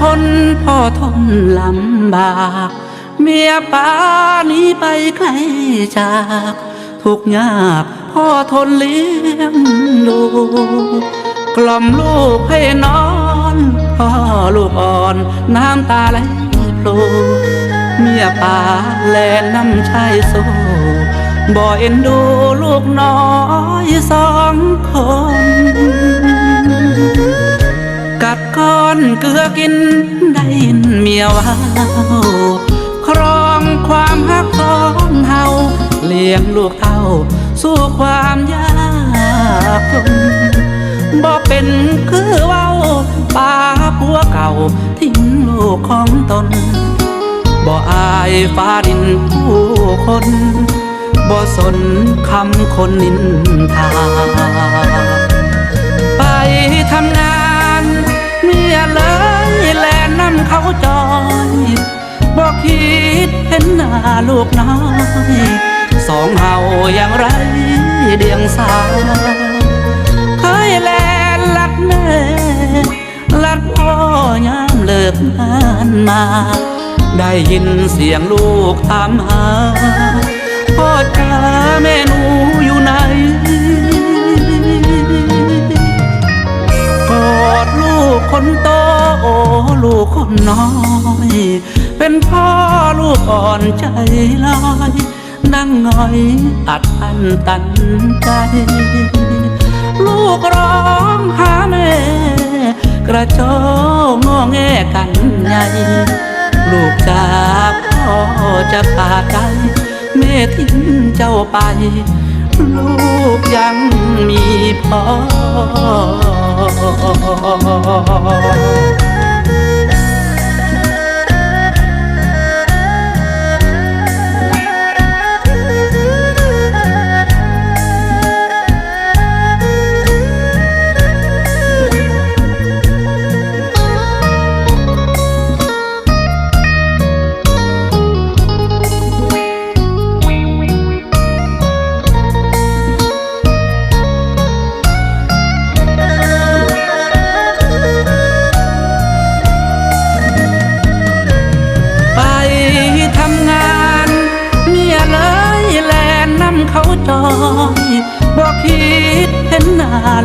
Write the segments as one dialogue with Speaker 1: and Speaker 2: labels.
Speaker 1: คนพ่อทนลำบาก เมียป้านี้ไปไกลจาก ทุกยากพ่อทนเลี้ยงดู กล่อมลูกให้นอน พ่อลูกอ่อนน้ำตาไหลพลูเมียป่าแลน้ำชายโซบ่เอ็นดูลูกน้อยสองคน กัดก้อนเกลือกินได้ยินเมียว่าครองความฮักของเฮาเลี้ยงลูกเต้าสู้ความยากจนบ่เป็นคือเว้าป้าผัวเก่าทิ้งลูกของตนบ่อายฟ้าดินผู้คนบ่สนคำคนนินทาไปทำงาน เห็นหน้าลูกน้อยสองเฮาอย่างไรเดียงสาเคยแลนลัดแม่ลัดพ่อยามเลิกงานมา ได้ยินเสียงลูกถามหาพ่อจ้าแม่หนูอยู่ไหนกอดลูกคนโต ลูกคนน้อย เป็นพ่อลูกอ่อนใจลอยนั่งหงอยอัดอันตันใจ ลูกร้องหาแม่ กระโจงงอแงกันใหญ่ลูกจากพ่อจะขาดใจแม่ทิ้งเจ้าไป ลูกยังมีพ่อ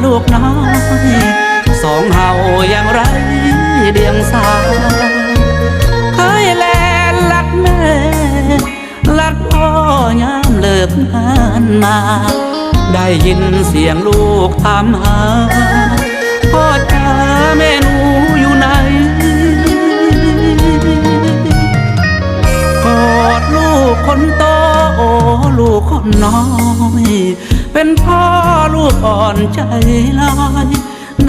Speaker 1: ลูกน้อยสองเฮาอย่างไรเดียงสาเคยแลนลัดแม่ ลัดพ่อยามเลิกงานมา ได้ยินเสียงลูกถามหาพ่อจ้าแม่นู อนใจลอย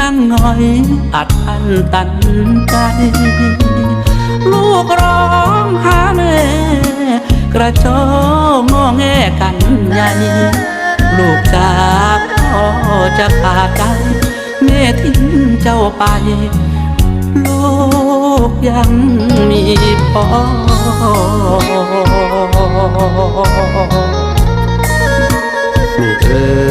Speaker 1: นั่งหน่อยอัดอันตันใจ ลูกร้องหาแม่กระโจงงอแงกันใหญ่ลูกจากพ่อจะขาดใจแม่ทิ้งเจ้าไป ลูกยังมีพ่อลูกเอ๋